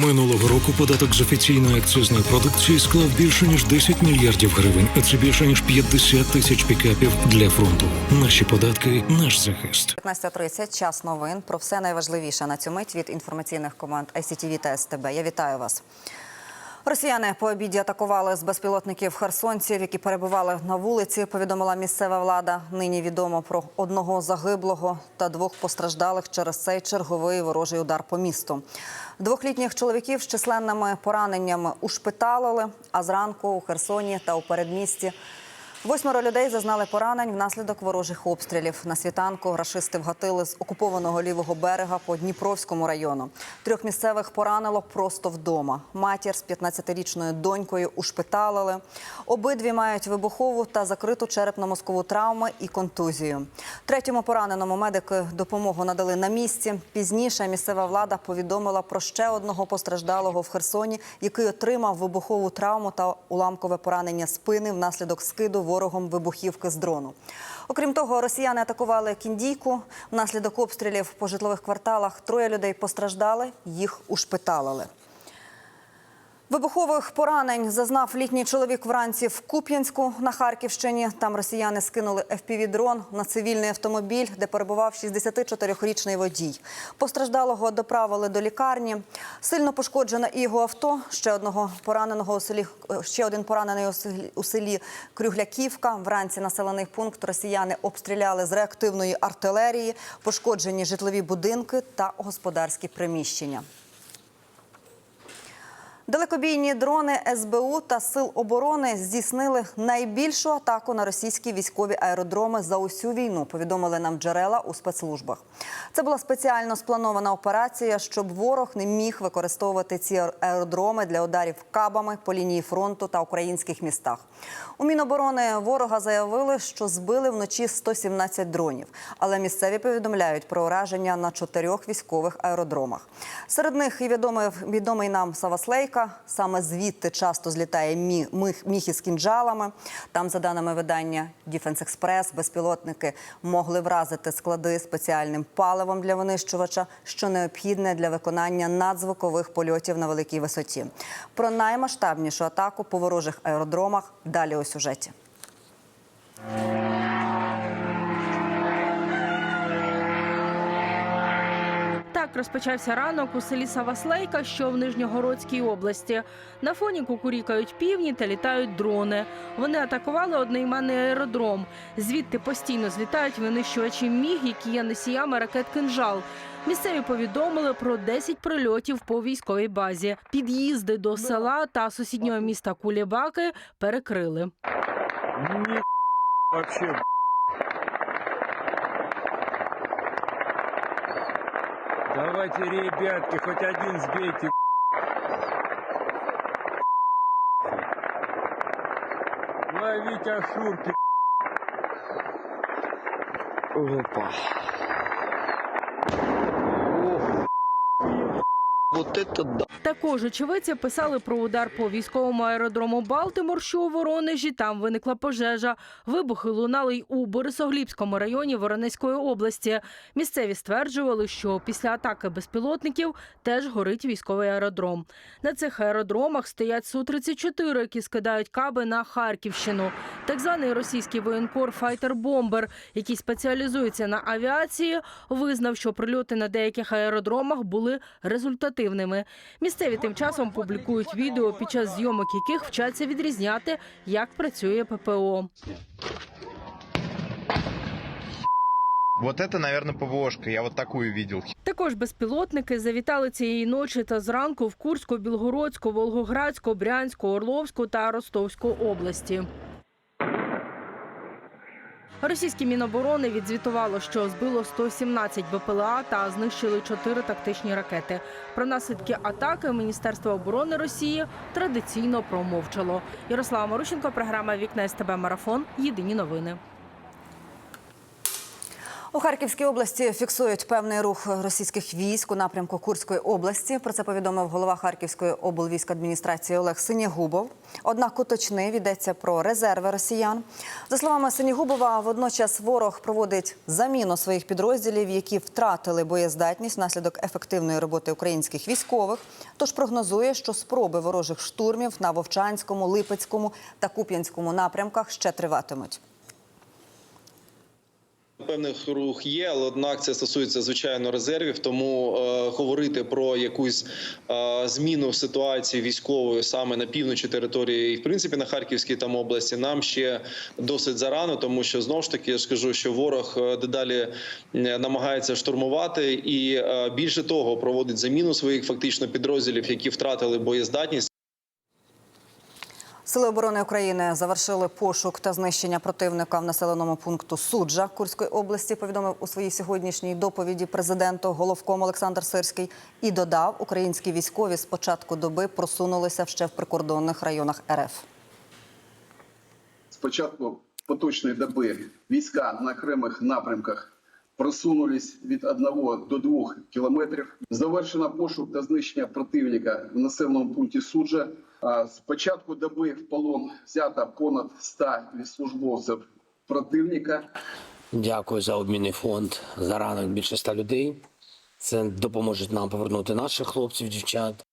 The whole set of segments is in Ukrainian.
Минулого року податок з офіційної акцизної продукції склав більше ніж 10 мільярдів гривень, а це більше ніж 50 тисяч пікапів для фронту. Наші податки, наш захист. 15.30, час новин. Про все найважливіше на цю мить від інформаційних команд ICTV та СТБ. Я вітаю вас. Росіяни по обіді атакували з безпілотників херсонців, які перебували на вулиці. Повідомила місцева влада. Нині відомо про одного загиблого та двох постраждалих через цей черговий ворожий удар по місту. Двохлітніх чоловіків з численними пораненнями ушпиталили. А зранку у Херсоні та у передмісті Восьмеро людей зазнали поранень внаслідок ворожих обстрілів. На світанку рашисти вгатили з окупованого лівого берега по Дніпровському району. Трьох місцевих поранило просто вдома. Матір з 15-річною донькою ушпиталили. Обидві мають вибухову та закриту черепно-мозкову травми і контузію. Третьому пораненому медики допомогу надали на місці. Пізніше місцева влада повідомила про ще одного постраждалого в Херсоні, який отримав вибухову травму та уламкове поранення спини внаслідок скиду ворогом вибухівки з дрону. Окрім того, росіяни атакували кіндійку. Внаслідок обстрілів по житлових кварталах троє людей постраждали, їх ушпиталили. Вибухових поранень зазнав літній чоловік вранці в Куп'янську на Харківщині. Там росіяни скинули FPV-дрон на цивільний автомобіль, де перебував 64-річний водій. Постраждалого доправили до лікарні. Сильно пошкоджено і його авто. Ще одного пораненого у селі ще один поранений у селі Крюгляківка. Вранці населений пункт росіяни обстріляли з реактивної артилерії, пошкоджені житлові будинки та господарські приміщення. Далекобійні дрони СБУ та Сил оборони здійснили найбільшу атаку на російські військові аеродроми за усю війну. Повідомили нам джерела у спецслужбах. Це була спеціально спланована операція, щоб ворог не міг використовувати ці аеродроми для ударів кабами по лінії фронту та українських містах. У Міноборони ворога заявили, що збили вночі 117 дронів, але місцеві повідомляють про ураження на чотирьох військових аеродромах. Серед них і відомий, відомий нам Саваслейка. Саме звідти часто злітає мі, міх, міх із кінжалами. Там, за даними видання Діфенс Експрес, безпілотники могли вразити склади спеціальним паливом для винищувача, що необхідне для виконання надзвукових польотів на великій висоті. Про наймасштабнішу атаку по ворожих аеродромах далі у сюжеті. Так розпочався ранок у селі Саваслейка, що в Нижньогородській області. На фоні кукурікають півні та літають дрони. Вони атакували одноіменний аеродром. Звідти постійно злітають винищувачі міг, які є носіями ракет кинжал. Місцеві повідомили про 10 прильотів по військовій базі. Під'їзди до села та сусіднього міста Кулібаки перекрили. Ни вообще. Давайте, ребятки, хоть один сбейте. Ловите ошурки. Опа. Это да. Також очевидці писали про удар по військовому аеродрому Балтимор, що у Воронежі. Там виникла пожежа. Вибухи лунали й у Борисоглібському районі Воронезької області. Місцеві стверджували, що після атаки безпілотників теж горить військовий аеродром. На цих аеродромах стоять Су-34, які скидають каби на Харківщину. Так званий російський воєнкор Файтер Бомбер, який спеціалізується на авіації, визнав, що прильоти на деяких аеродромах були результативними. Місцеві тим часом публікують відео, під час зйомок яких вчаться відрізняти, як працює ППО. Вот это, наверное, ПВОшка. Я вот такую видел. Також безпілотники завітали цієї ночі та зранку в Курську, Білгородську, Волгоградську, Брянську, Орловську та Ростовську області. Російське міноборони відзвітувало, що збило 117 БПЛА та знищили 4 тактичні ракети. Про наслідки атаки Міністерство оборони Росії традиційно промовчало. Ярослава Марущенко, програма Вікна СТБ Марафон. Єдині новини. У Харківській області фіксують певний рух російських військ у напрямку Курської області. Про це повідомив голова Харківської облвійськадміністрації Олег Синягубов. Однак уточнив йдеться про резерви росіян. За словами Синягубова, водночас ворог проводить заміну своїх підрозділів, які втратили боєздатність внаслідок ефективної роботи українських військових. Тож прогнозує, що спроби ворожих штурмів на Вовчанському, Липецькому та Куп'янському напрямках ще триватимуть. Певних рух є, але однак це стосується звичайно резервів. Тому е, говорити про якусь е, зміну ситуації військової саме на півночі території, і в принципі на Харківській там області, нам ще досить зарано, тому що знову ж таки я ж кажу, що ворог е, дедалі е, намагається штурмувати, і е, більше того, проводить заміну своїх фактично підрозділів, які втратили боєздатність. Сили оборони України завершили пошук та знищення противника в населеному пункту Суджа Курської області. Повідомив у своїй сьогоднішній доповіді президенту головком Олександр Сирський і додав, українські військові з початку доби просунулися ще в прикордонних районах РФ. З початку поточної доби війська на окремих напрямках просунулись від 1 до 2 кілометрів. Завершено пошук та знищення противника в населеному пункті Суджа. З початку доби в полон взято понад 100 службовців противника. Дякую за обмінний фонд. За ранок більше ста людей. Це допоможе нам повернути наших хлопців, дівчат.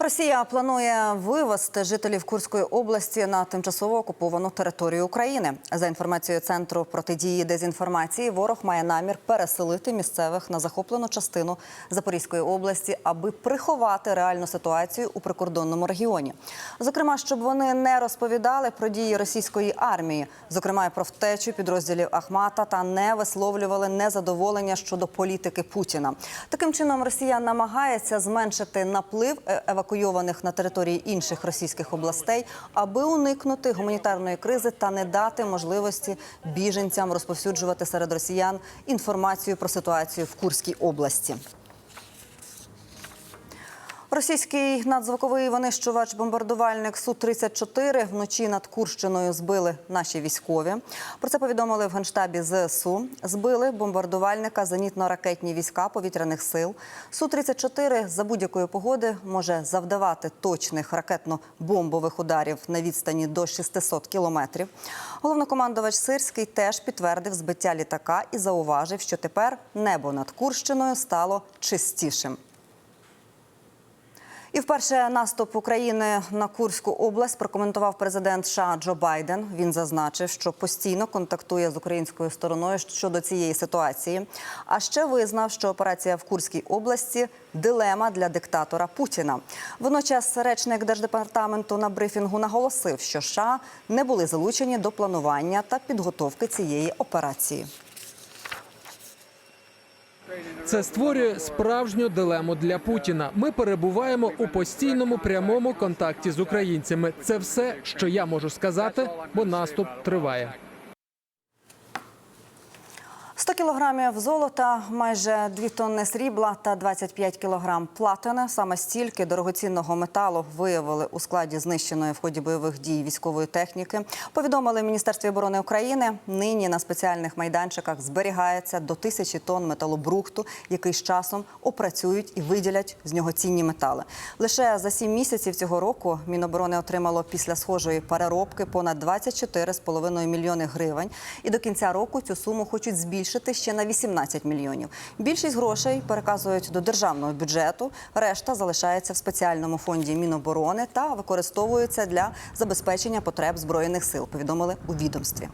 Росія планує вивести жителів Курської області на тимчасово окуповану територію України. За інформацією центру протидії дезінформації, ворог має намір переселити місцевих на захоплену частину Запорізької області, аби приховати реальну ситуацію у прикордонному регіоні. Зокрема, щоб вони не розповідали про дії російської армії, зокрема про втечу підрозділів Ахмата, та не висловлювали незадоволення щодо політики Путіна. Таким чином, Росія намагається зменшити наплив е, евакуйованих на території інших російських областей, аби уникнути гуманітарної кризи та не дати можливості біженцям розповсюджувати серед росіян інформацію про ситуацію в Курській області. Російський надзвуковий винищувач-бомбардувальник Су-34 вночі над Курщиною збили наші військові. Про це повідомили в генштабі ЗСУ. Збили бомбардувальника зенітно-ракетні війська повітряних сил. Су-34 за будь-якої погоди може завдавати точних ракетно-бомбових ударів на відстані до 600 кілометрів. Головнокомандувач Сирський теж підтвердив збиття літака і зауважив, що тепер небо над Курщиною стало чистішим. І вперше наступ України на Курську область прокоментував президент США Джо Байден. Він зазначив, що постійно контактує з українською стороною щодо цієї ситуації. А ще визнав, що операція в Курській області дилема для диктатора Путіна. Водночас речник держдепартаменту на брифінгу наголосив, що США не були залучені до планування та підготовки цієї операції. Це створює справжню дилему для Путіна. Ми перебуваємо у постійному прямому контакті з українцями. Це все, що я можу сказати, бо наступ триває. 100 кілограмів золота, майже 2 тонни срібла та 25 кілограм платини. Саме стільки дорогоцінного металу виявили у складі знищеної в ході бойових дій військової техніки. Повідомили в Міністерстві оборони України. Нині на спеціальних майданчиках зберігається до тисячі тонн металобрухту, який з часом опрацюють і виділять з нього цінні метали. Лише за 7 місяців цього року Міноборони отримало після схожої переробки понад 24,5 мільйони гривень. І до кінця року цю суму хочуть збільшити ще на 18 мільйонів. Більшість грошей переказують до державного бюджету. Решта залишається в спеціальному фонді Міноборони та використовується для забезпечення потреб збройних сил. Повідомили у відомстві.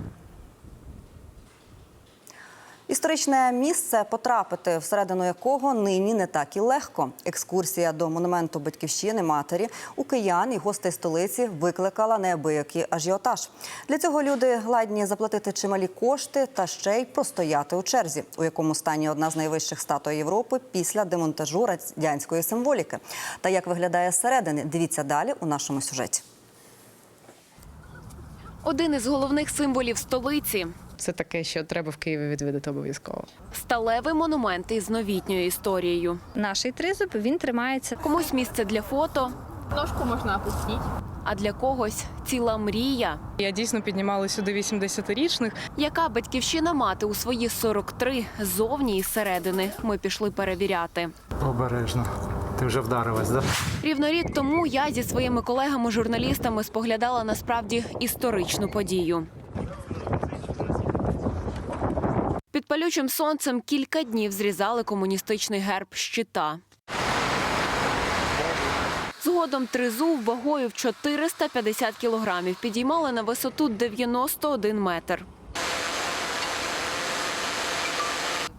Історичне місце, потрапити всередину якого нині не так і легко. Екскурсія до монументу батьківщини матері у киян і гостей столиці викликала неабиякий ажіотаж. Для цього люди ладні заплатити чималі кошти та ще й простояти у черзі, у якому стані одна з найвищих статуй Європи після демонтажу радянської символіки. Та як виглядає зсередини, дивіться далі у нашому сюжеті. Один із головних символів столиці Це таке, що треба в Києві відвідати обов'язково. сталевий монумент із новітньою історією. Наш тризуб він тримається. Комусь місце для фото, Ножку можна опустити. а для когось ціла мрія. Я дійсно піднімала сюди 80-річних. Яка батьківщина мати у свої 43 зовні і зсередини? Ми пішли перевіряти. Обережно. Ти вже вдарилась, да? Рівно рік тому я зі своїми колегами-журналістами споглядала насправді історичну подію. Під палючим сонцем кілька днів зрізали комуністичний герб щита. Згодом тризуб вагою в 450 кілограмів підіймали на висоту 91 метр.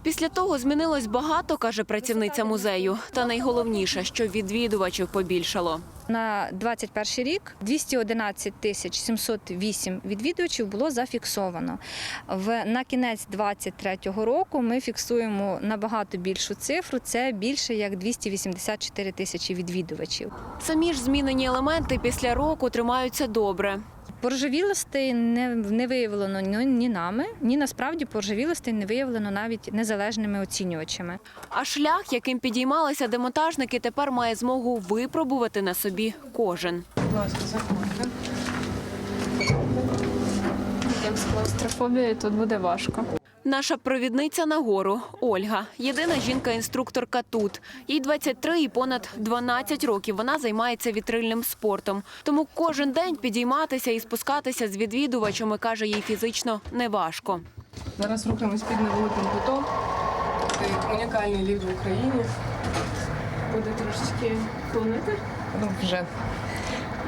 Після того змінилось багато, каже працівниця музею. Та найголовніше, що відвідувачів побільшало. На 21 рік 211 тисяч 708 відвідувачів було зафіксовано. В на кінець 23 року ми фіксуємо набагато більшу цифру. Це більше як 284 тисячі відвідувачів. Самі ж змінені елементи після року тримаються добре. Поржавілостей не, не виявлено ні, ні нами, ні насправді поржавілостей не виявлено навіть незалежними оцінювачами. А шлях, яким підіймалися демонтажники, тепер має змогу випробувати на собі кожен. Будь ласка, заходьте. Як з клаустрофобією тут буде важко. Наша провідниця нагору Ольга. Єдина жінка-інструкторка тут. Їй 23 і понад 12 років. Вона займається вітрильним спортом. Тому кожен день підійматися і спускатися з відвідувачами, каже, їй фізично неважко. Зараз рухаємось під невеликим кутом. Це унікальний ліфт в Україні. Буде трошечки клонити. Ну, вже.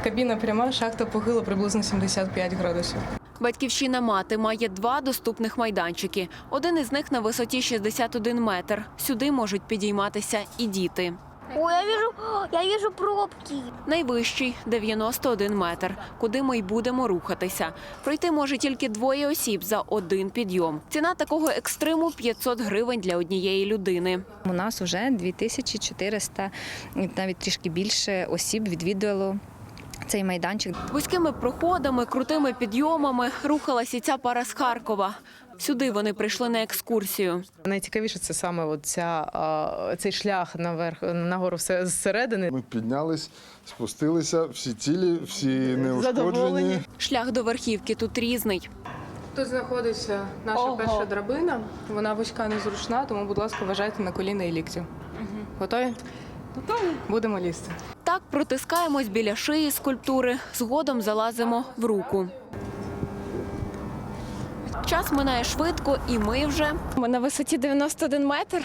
Кабіна пряма, шахта похила приблизно 75 градусів. Батьківщина мати має два доступних майданчики. Один із них на висоті 61 метр. Сюди можуть підійматися і діти. Ой, я вижу, я вижу пробки. Найвищий 91 метр, куди ми й будемо рухатися. Пройти може тільки двоє осіб за один підйом. Ціна такого екстриму 500 гривень для однієї людини. У нас вже 2400, навіть трішки більше осіб відвідувало цей майданчик. Вузькими проходами, крутими підйомами рухалась і ця пара з Харкова. Сюди вони прийшли на екскурсію. Найцікавіше це саме от ця, а, цей шлях наверх нагору все зсередини. Ми піднялись, спустилися, всі цілі, всі неушкоджені. Шлях до верхівки тут різний. Тут знаходиться наша Ого. перша драбина. Вона вузька незручна, тому, будь ласка, вважайте на коліна і лікті. Готові? Готові. Будемо лізти. Так протискаємось біля шиї скульптури, згодом залазимо в руку. Час минає швидко, і ми вже Ми на висоті 91 метр.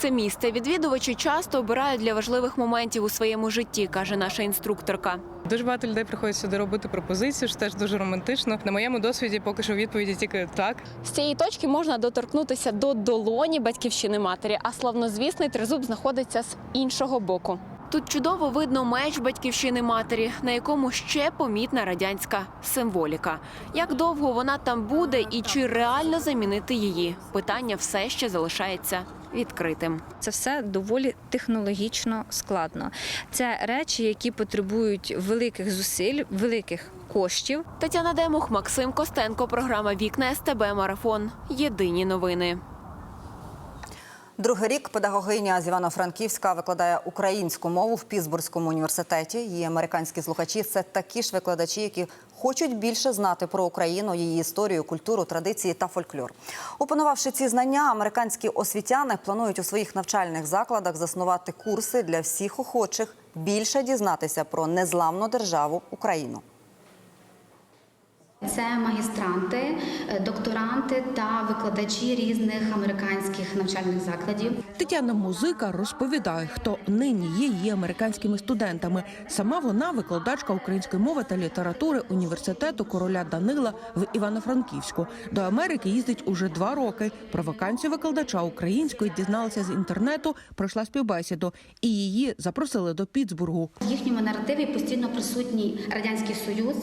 Це місце відвідувачі часто обирають для важливих моментів у своєму житті, каже наша інструкторка. Дуже багато людей приходять сюди робити пропозицію, що теж дуже романтично. На моєму досвіді поки що відповіді тільки так. З цієї точки можна доторкнутися до долоні батьківщини матері, а славнозвісний тризуб знаходиться з іншого боку. Тут чудово видно меч батьківщини матері, на якому ще помітна радянська символіка. Як довго вона там буде і чи реально замінити її? Питання все ще залишається відкритим. Це все доволі технологічно складно. Це речі, які потребують великих зусиль, великих коштів. Тетяна Демух, Максим Костенко, програма Вікна СТБ Марафон. Єдині новини. Другий рік педагогиня з Івано-Франківська викладає українську мову в Пітсбурзькому університеті. Її американські слухачі це такі ж викладачі, які хочуть більше знати про Україну, її історію, культуру, традиції та фольклор. Опанувавши ці знання, американські освітяни планують у своїх навчальних закладах заснувати курси для всіх охочих більше дізнатися про незламну державу Україну. Це магістранти, е, докторанти та викладачі різних американських навчальних закладів. Тетяна Музика розповідає, хто нині є її американськими студентами. Сама вона викладачка української мови та літератури університету короля Данила в Івано-Франківську. До Америки їздить уже два роки. Про вакансію викладача української дізналася з інтернету, пройшла співбесіду, і її запросили до Пітсбургу. В їхньому наративі постійно присутній радянський союз,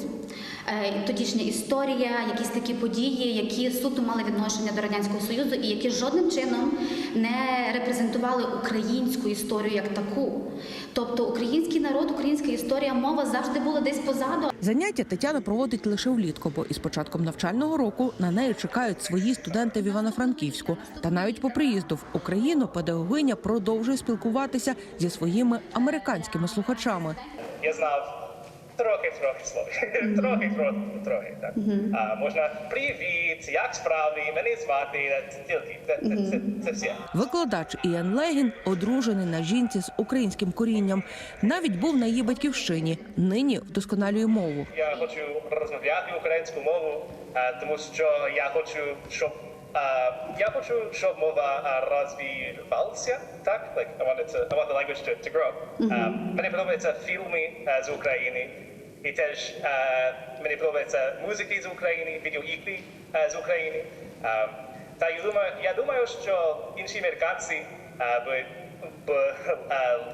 тодішня історія, якісь такі події, які суто мали відношення до радянського союзу, і які жодним чином не репрезентували українську історію як таку. Тобто український народ, українська історія, мова завжди була десь позаду. Заняття Тетяна проводить лише влітку, бо із початком навчального року на неї чекають свої студенти в Івано-Франківську. Та навіть по приїзду в Україну педагогиня продовжує спілкуватися зі своїми американськими слухачами. Я знав, Трохи, трохи слово. Трохи, трохи, трохи. Так. А, можна привіт, як справи, мене звати, тільки. Це, це, це, це все. Викладач Іан Легін одружений на жінці з українським корінням. Навіть був на її батьківщині. Нині вдосконалює мову. Я хочу розмовляти українську мову, тому що я хочу, щоб я хочу, щоб мова а, розвивалася. Так, like I wanted to, I want the language to, to grow. А, мені подобаються фільми а, з України. І теж а, мені подобається музики з України, відеоігри а, з України. А, та я думаю, я думаю, що інші американці а, би, б а,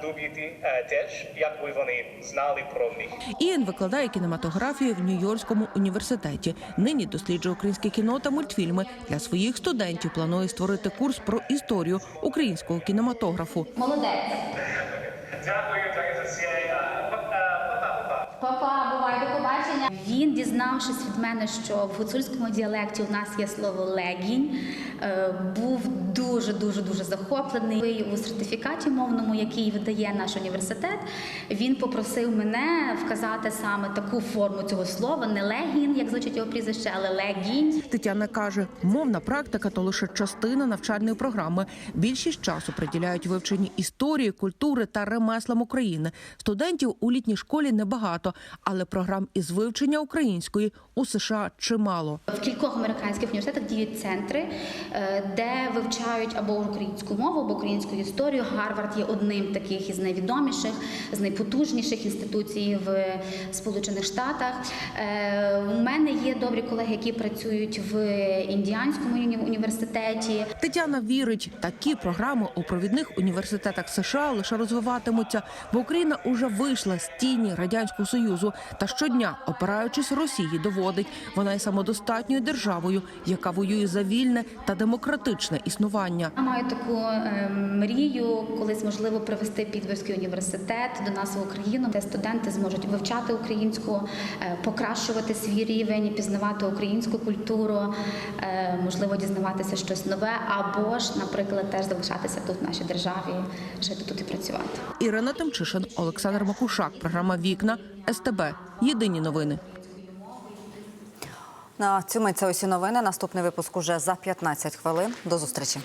любити а, теж, якби вони знали про них. Іан викладає кінематографію в Нью-Йоркському університеті. Нині досліджує українське кіно та мультфільми. Для своїх студентів планує створити курс про історію українського кінематографу. Молодець. Дякую, дякую за па-па, па-па. Папа, бувай до побачення. Він, дізнавшись від мене, що в гуцульському діалекті у нас є слово легінь, е, був дуже дуже дуже захоплений у сертифікаті мовному, який видає наш університет. Він попросив мене вказати саме таку форму цього слова, не легін, як звучить його прізвище, але легінь. Тетяна каже, мовна практика то лише частина навчальної програми. Більшість часу приділяють вивченні історії, культури та ремеслам України. Студентів у літній школі небагато, але програм із вивчення української у США чимало. В кількох американських університетах діють центри, е, де вивчають або українську мову, або українську історію. Гарвард є одним таких із найвідоміших, з найпотужніших інституцій в Сполучених Штатах. Е, У мене є добрі колеги, які працюють в індіанському уні- університеті. Тетяна вірить, такі програми у провідних університетах США лише розвиватимуться, бо Україна уже вийшла з тіні радянського союзу та щодня, опираючись Росії, доводить, вона є самодостатньою державою, яка воює за вільне та демократичне існування. Я маю таку е, мрію, колись можливо привести Підвірський університет до нас в Україну, де студенти зможуть вивчати українську, е, покращувати свій рівень, пізнавати українську культуру, е, можливо, дізнаватися щось нове, або ж, наприклад, теж залишатися тут в нашій державі, жити тут і працювати. Ірина Тимчишин, Олександр Макушак. Програма Вікна СТБ. Єдині новини. На цьому це усі новини. Наступний випуск уже за 15 хвилин. До зустрічі.